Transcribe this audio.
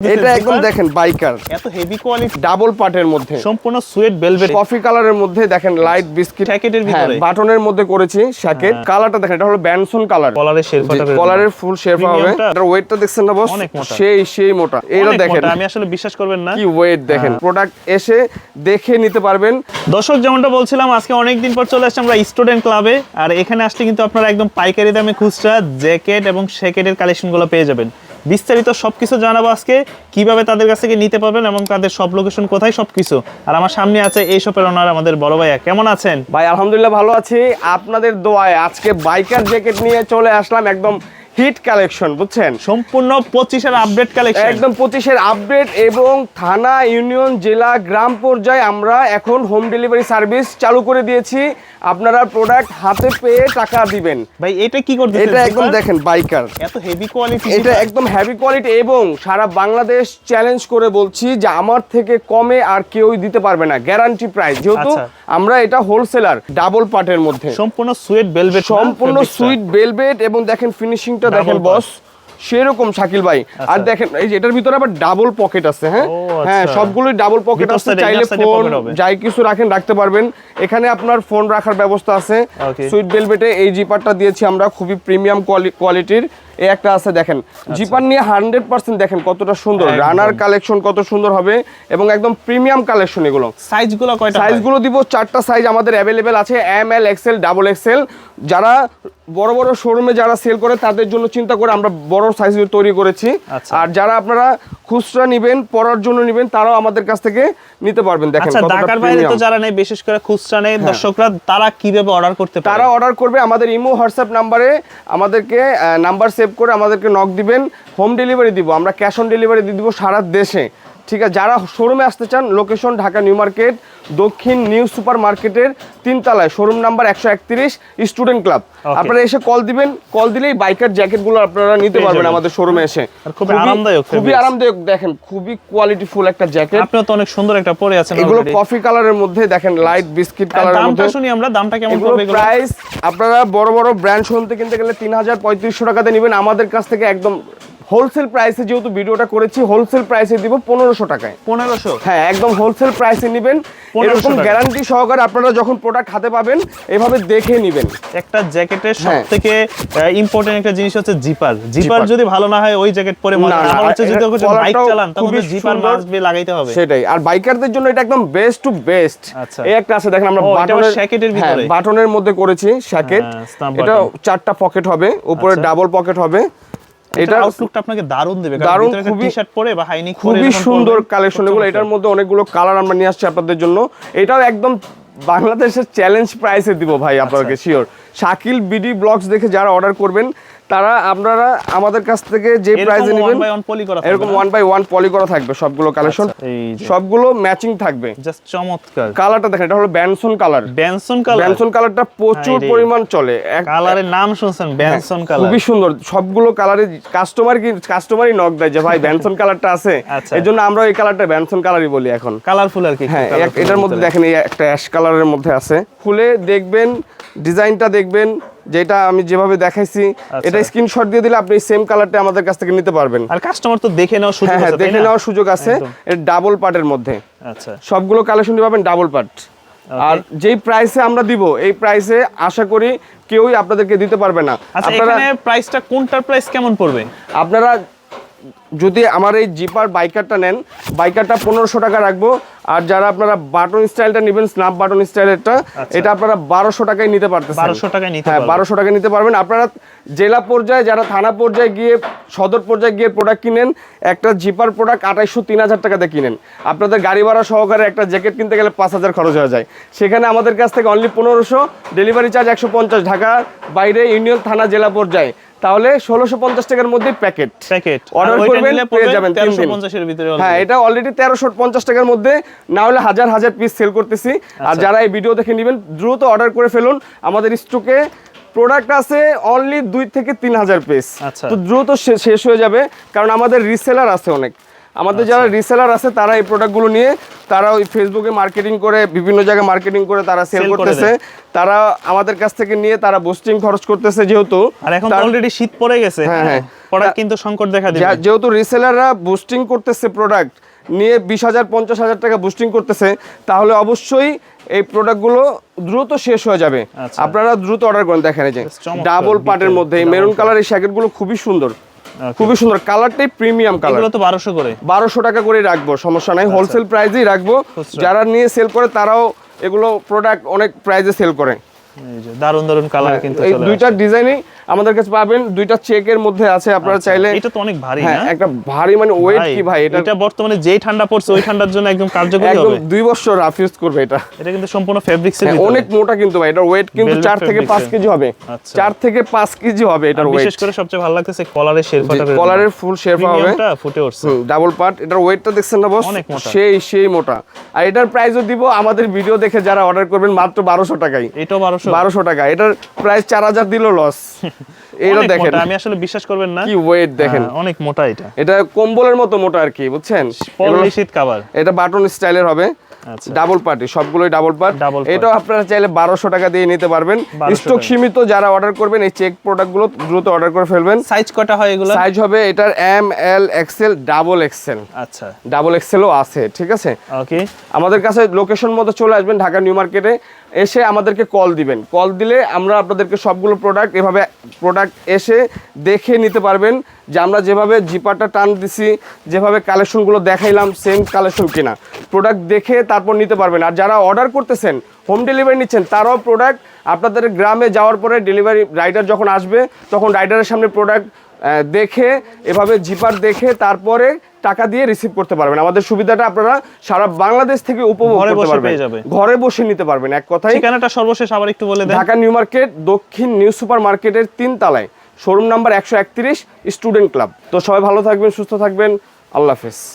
এটা একদম দেখেন বাইকার এত হেভি কোয়ালিটি ডাবল পার্টের মধ্যে। সম্পূর্ণ সুয়েট বেলভেট কফি কালারের মধ্যে দেখেন লাইট বিস্কিট প্যাকেটের হ্যাঁ ভিতরে। বাটনের মধ্যে করেছি শ্যাকেট কালারটা দেখেন এটা হলো ব্যানসন কালার কলারের শেরফাটা কলারের ফুল শেরপা হবে। এটার ওয়েটটা দেখছেন না বস সেই সেই মোটা। এইটা দেখেন। আমি আসলে বিশ্বাস করবেন না। কি ওয়েট দেখেন। প্রোডাক্ট এসে দেখে নিতে পারবেন। দর্শক যেমনটা বলছিলাম আজকে অনেক দিন পর চলে আসছে আমরা স্টুডেন্ট ক্লাবে আর এখানে আসলে কিন্তু আপনারা একদম পাইকারি দামে খুচরা জ্যাকেট এবং শ্যাকেটের কালেকশনগুলো পেয়ে যাবেন। বিস্তারিত সবকিছু জানাব আজকে কীভাবে তাদের কাছ থেকে নিতে পারবেন এবং তাদের সব লোকেশন কোথায় সবকিছু। আর আমার সামনে আছে এই শপের ওনার আমাদের বড় ভাইয়া। কেমন আছেন? ভাই আলহামদুলিল্লাহ ভালো আছি। আপনাদের দোয়ায় আজকে বাইকার জ্যাকেট নিয়ে চলে আসলাম একদম হিট কালেকশন বুঝছেন? সম্পূর্ণ পঁচিশের আপডেট কালেকশন একদম পঁচিশের আপডেট এবং থানা ইউনিয়ন জেলা গ্রাম পর্যায়ে আমরা এখন হোম ডেলিভারি সার্ভিস চালু করে দিয়েছি। আপনারা প্রোডাক্ট হাতে পেয়ে টাকা দিবেন। ভাই এটা কি করতে এটা একদম দেখেন বাইকার এত হেভি কোয়ালিটি এটা একদম হ্যাভি কোয়ালিটি এবং সারা বাংলাদেশ চ্যালেঞ্জ করে বলছি যে আমার থেকে কমে আর কেউই দিতে পারবে না গ্যারান্টি প্রাইস যেহেতু আচ্ছা। আমরা এটা হোলসেলার ডাবল পার্টের মধ্যে। সম্পূর্ণ সুইট বেলভেট সম্পূর্ণ সুইট বেলভেট এবং দেখেন ফিনিশিংটা দেখেন বস সেরকম শাকিল ভাই। আর দেখেন এই যে এটার ভিতরে আবার ডাবল পকেট আছে হ্যাঁ? হ্যাঁ আচ্ছা। সবগুলোই ডাবল পকেট আছে চাইলে ফোন যাই কিছু রাখেন রাখতে পারবেন। এখানে আপনার ফোন রাখার ব্যবস্থা আছে। সুইট বেলভেটে এই জিপারটা দিয়েছি আমরা খুবই প্রিমিয়াম কোয়ালিটির এই একটা আছে দেখেন। জিপার নিয়ে হান্ড্রেড পার্সেন্ট দেখেন কতটা সুন্দর। আচ্ছা। রানার কালেকশন কত সুন্দর হবে এবং একদম প্রিমিয়াম কালেকশন এগুলো। সাইজগুলো কয়টা সাইজগুলো দিব চারটা সাইজ আমাদের অ্যাভেলেবেল আছে M L XL double XL যারা বড় বড় শোরুমে যারা সেল করে তাদের জন্য চিন্তা করে আমরা বড় সাইজ তৈরি করেছি। আচ্ছা। আর যারা আপনারা খুচরা নেবেন পরার জন্য নেবেন তারাও আমাদের কাছ থেকে নিতে পারবেন। দেখেন আচ্ছা ঢাকার বাইরে তো যারা নেই বিশেষ করে খুচরা নেই দর্শকরা তারা কীভাবে অর্ডার করতে পারে? তারা অর্ডার করবে আমাদের ইমো হোয়াটসঅ্যাপ নাম্বারে আমাদেরকে নাম্বার সেভ করে আমাদেরকে নক দিবেন হোম ডেলিভারি দিব। আমরা ক্যাশ অন ডেলিভারি দিয়ে দিব সারা দেশে। ঠিক আছে যারা শোরুমে আসতে চান লোকেশন ঢাকা নিউ মার্কেট দক্ষিণ নিউ সুপার মার্কেটের তিনতলায় শোরুম নাম্বার একশো একত্রিশ স্টুডেন্ট ক্লাব আপনারা এসে কল দিবেন কল দিলেই বাইকার জ্যাকেটগুলো আপনারা নিতে পারবেন। আমাদের শোরুমে এসে। খুবই আরামদায়ক খুবই আরামদায়ক দেখেন খুবই কোয়ালিটি ফুল একটা জ্যাকেট আপনিও তো অনেক সুন্দর একটা পরে আছেন এগুলো। কফি কালারের মধ্যে দেখেন লাইট বিস্কিট কালারের দামটা শুনি আমরা দামটা কেমন পড়বে এগুলো? প্রাইস আপনারা বড় বড় ব্র্যান্ড শুনতে কিনতে গেলে তিন হাজার পঁয়ত্রিশশো টাকাতে নেবেন। আমাদের কাছ থেকে একদম হোলসেল প্রাইসে যেহেতু ভিডিওটা করেছি হোলসেল প্রাইসে দিব পনেরোশো টাকায়। পনেরোশো? হ্যাঁ একদম হোলসেল প্রাইসে নেবেন। 1500 এরকম গ্যারান্টি সহকারে আপনারা যখন প্রোডাক্ট হাতে পাবেন এভাবে দেখে নেবেন। একটা জ্যাকেটের সব হ্যাঁ। থেকে ইম্পর্টেন্ট একটা জিনিস হচ্ছে জিপার জিপার। যদি ভালো না হয় ওই জ্যাকেট পরে মজা না, না না, আবার হচ্ছে যদি বাইক চালান তখন জিপার মাস্ট লাগাইতে হবে। সেটাই। আর বাইকারদের জন্য এটা একদম বেস্ট টু বেস্ট আচ্ছা। এই একটা আছে দেখেন আমরা বাটনের শ্যাকেটের হ্যাঁ ভিতরে? বাটনের মধ্যে করেছি শ্যাকেট হ্যাঁ, এটা চারটা পকেট হবে উপরে আচ্ছা। ডাবল পকেট হবে। এটা এটা আউটলুকটা আপনাকে দারুণ দেবে দারুণ, খুবই টি-শার্ট পরে বা হাইনি খুবই সুন্দর কালেকশন এগুলো এটার মধ্যে অনেকগুলো কালার আমরা নিয়ে আসছি আপনাদের জন্য। এটাও একদম বাংলাদেশের চ্যালেঞ্জ প্রাইসে দিব ভাই আপনাকে আপনাদেরকে শিওর শাকিল বিডি ব্লগস দেখে যারা অর্ডার করবেন তারা আপনারা আমাদের কাছ থেকে যে প্রাইসে নেবেন এরকম না? ওয়ান বাই ওয়ান পলি করা থাকবে সবগুলো কালেকশন আচ্ছা। সবগুলো ম্যাচিং থাকবে। জাস্ট চমৎকার। কালারটা দেখেন এটা হলো ব্যানসন কালার ব্যানসন কালার ব্যানসন কালারটা প্রচুর পরিমাণ চলে। কালারের নাম শুনছেন ব্যানসন কালার খুবই সুন্দর। সবগুলো কালারে কাস্টমার কি কাস্টমারই নক দেয় যে ভাই ব্যানসন কালারটা আছে। আচ্ছা। এই জন্য আমরা এই কালারটা ব্যানসন কালারই বলি এখন। কালারফুল আর কি হ্যাঁ এটার মধ্যে দেখেন এই একটা অ্যাশ কালারের মধ্যে আছে। খুলে দেখবেন ডিজাইনটা দেখবেন যেটা আমি যেভাবে দেখাইছি আচ্ছা। এটা স্ক্রিনশট দিয়ে দিলে আপনি সেম কালারটা আমাদের কাছ থেকে নিতে পারবেন। আর কাস্টমার তো দেখে নেওয়ার সুযোগ হ্যাঁ হ্যাঁ আছে দেখে? নেওয়ার সুযোগ আছে। এটা ডাবল পার্টের মধ্যে। আচ্ছা। সবগুলো কালেকশন পাবেন ডাবল পার্ট আর যেই প্রাইসে আমরা দিব এই প্রাইসে আশা করি কেউই আপনাদেরকে দিতে পারবে না। আচ্ছা আপনারা এখানে প্রাইসটা কোনটার প্রাইস কেমন পড়বে? আপনারা যদি আমার এই জিপার বাইকারটা নেন বাইকারটা পনেরোশো টাকা রাখব। আর যারা আপনারা বাটন স্টাইলটা নেবেন স্ন্যাপ বাটন স্টাইলেরটা এটা আপনারা বারোশো টাকায় নিতে পারতেন 1200 টাকায় নিতে হ্যাঁ বারোশো টাকায় নিতে পারবেন। আপনারা জেলা পর্যায়ে যারা থানা পর্যায়ে গিয়ে সদর পর্যায়ে গিয়ে প্রোডাক্ট কিনেন একটা জিপার প্রোডাক্ট আঠাইশশো তিন হাজার টাকাতে কিনেন। আপনাদের গাড়ি ভাড়া সহকারে একটা জ্যাকেট কিনতে গেলে পাঁচ হাজার খরচ হয়ে যায়। সেখানে আমাদের কাছ থেকে অনলি পনেরোশো ডেলিভারি চার্জ একশো পঞ্চাশ। ঢাকা বাইরে ইউনিয়ন থানা জেলা পর্যায়ে। তাহলে ষোলোশো পঞ্চাশ টাকার মধ্যে প্যাকেট। প্যাকেট। অর্ডার করবেন, পেয়ে যাবেন তিন দিন। 1350 এর ভিতরে হ্যাঁ এটা অলরেডি তেরোশো পঞ্চাশ টাকার মধ্যে না হলে হাজার হাজার পিস সেল করতেছি। আর আচ্ছা। যারা এই ভিডিও দেখে নেবেন দ্রুত অর্ডার করে ফেলুন। আমাদের স্টকে প্রোডাক্ট আছে অনলি দুই থেকে তিন হাজার পিস আচ্ছা। তো দ্রুত শেষ হয়ে যাবে কারণ আমাদের রিসেলার আছে অনেক। আমাদের যারা আচ্ছা। রিসেলার আছে তারা এই প্রোডাক্টগুলো নিয়ে তারা ওই ফেসবুকে মার্কেটিং করে বিভিন্ন জায়গায় মার্কেটিং করে তারা সেল করতেছে তারা আমাদের কাছ থেকে নিয়ে তারা বুস্টিং খরচ করতেছে যেহেতু আর এখন অলরেডি শীত পড়ে গেছে হ্যাঁ হ্যাঁ প্রোডাক্ট কিন্তু সংকট দেখা দিবে যেহেতু রিসেলাররা বুস্টিং করতেছে প্রোডাক্ট নিয়ে বিশ হাজার পঞ্চাশ হাজার টাকা বুস্টিং করতেছে তাহলে অবশ্যই এই প্রোডাক্টগুলো দ্রুত শেষ হয়ে যাবে আচ্ছা। আপনারা দ্রুত অর্ডার করেন দেখেন যে ডাবল পার্টের মধ্যে মেরুন। কালার এই শ্যাকেটগুলো খুবই সুন্দর. খুবই সুন্দর। কালারটাই প্রিমিয়াম কালার। এগুলো তো 1200 করে। 1200 টাকা করে রাখব সমস্যা নাই। হোলসেল প্রাইসেই রাখব। যারা নিয়ে সেল করে তারাও এগুলো প্রোডাক্ট অনেক প্রাইসে সেল করে। এই যে দারুণ দারুণ কালার কিন্তু এই দুইটা। ডিজাইনই আমাদের কাছে পাবেন দুইটা চেকের মধ্যে আছে আপনারা চাইলে এটা তো অনেক ভারী হ্যাঁ না? একটা ভারী মানে ওয়েট কি ভাই এটা এটা বর্তমানে যেই ঠান্ডা পড়ছে ওই ঠান্ডার জন্য একদম কার্যকরী একদম হবে। দুই বছর রাফ ইউজ করবে এটা। এটা কিন্তু সম্পূর্ণ ফেব্রিক্সের হ্যাঁ, অনেক মোটা কিন্তু ভাই এটার ওয়েট কিন্তু Velvet চার থেকে fabrics পাঁচ কেজি হবে। আচ্ছা। চার থেকে পাঁচ কেজি হবে এটার ওয়েট বিশেষ করে সবচেয়ে ভালো লাগতেছে কলারের শেরফাটা কলারের ফুল শেরপা হবে। এটা ফুটে উঠছে। ডাবল পার্ট এটার ওয়েটটা দেখছেন না বস। সেই সেই মোটা। আর এটার প্রাইসও দিব আমাদের ভিডিও দেখে যারা অর্ডার করবেন মাত্র বারোশো টাকায়। এটাও বারোশো। বারোশো টাকা। এটার প্রাইস চার হাজার দিল লস অনেক দেখেন। আমি আসলে বিশ্বাস করবেন না। কি ওয়েট দেখেন। হ্যাঁ, অনেক মোটা এটা। এটা কম্বলের মতো মোটা আর কি বুঝছেন? শীত কাবার। এটা বাটন স্টাইলের হবে। আচ্ছা। ডাবল পার্টি সবগুলোই ডাবল পার্ট আপনারা চাইলে বারোশো টাকা দিয়ে নিতে পারবেন। স্টক সীমিত যারা অর্ডার করবেন এই চেক প্রোডাক্টগুলো দ্রুত অর্ডার করে ফেলবেন। সাইজ কটা হয় এগুলো? সাইজ হবে এটার M L XL double XL আচ্ছা। ডাবল এক্সেলও আছে ঠিক আছে? ওকে আমাদের কাছে লোকেশন মতো চলে আসবেন ঢাকা নিউ মার্কেটে। এসে আমাদেরকে কল দিবেন। কল দিলে আমরা আপনাদেরকে সবগুলো প্রোডাক্ট এভাবে প্রোডাক্ট এসে দেখে নিতে পারবেন যে আমরা যেভাবে জিপারটা টান দিছি, যেভাবে কালেকশনগুলো দেখাইলাম সেম কালেকশন কিনা। প্রোডাক্ট দেখে তারপর নিতে পারবেন। আর যারা অর্ডার করতেছেন হোম ডেলিভারি নিচ্ছেন, তারাও প্রোডাক্ট আপনাদের গ্রামে যাওয়ার পরে ডেলিভারি রাইডার যখন আসবে, তখন রাইডারের সামনে প্রোডাক্ট দেখে, এভাবে জিপার দেখে তারপরে টাকা দিয়ে রিসিভ করতে পারবেন। আমাদের সুবিধাটা আপনারা সারা বাংলাদেশ থেকে উপভোগ ঘরে করতে পারবেন। ঘরে বসে নিতে পারবেন। এক কথাই ঠিকানাটা সর্বশেষ আবার একটু বলে দেন। ঢাকা নিউ মার্কেট দক্ষিণ নিউ সুপার মার্কেটের তিন তলায়। শোরুম নাম্বার একশো একত্রিশ স্টুডেন্ট ক্লাব। তো সবাই ভালো থাকবেন সুস্থ থাকবেন। আল্লাহ হাফেজ।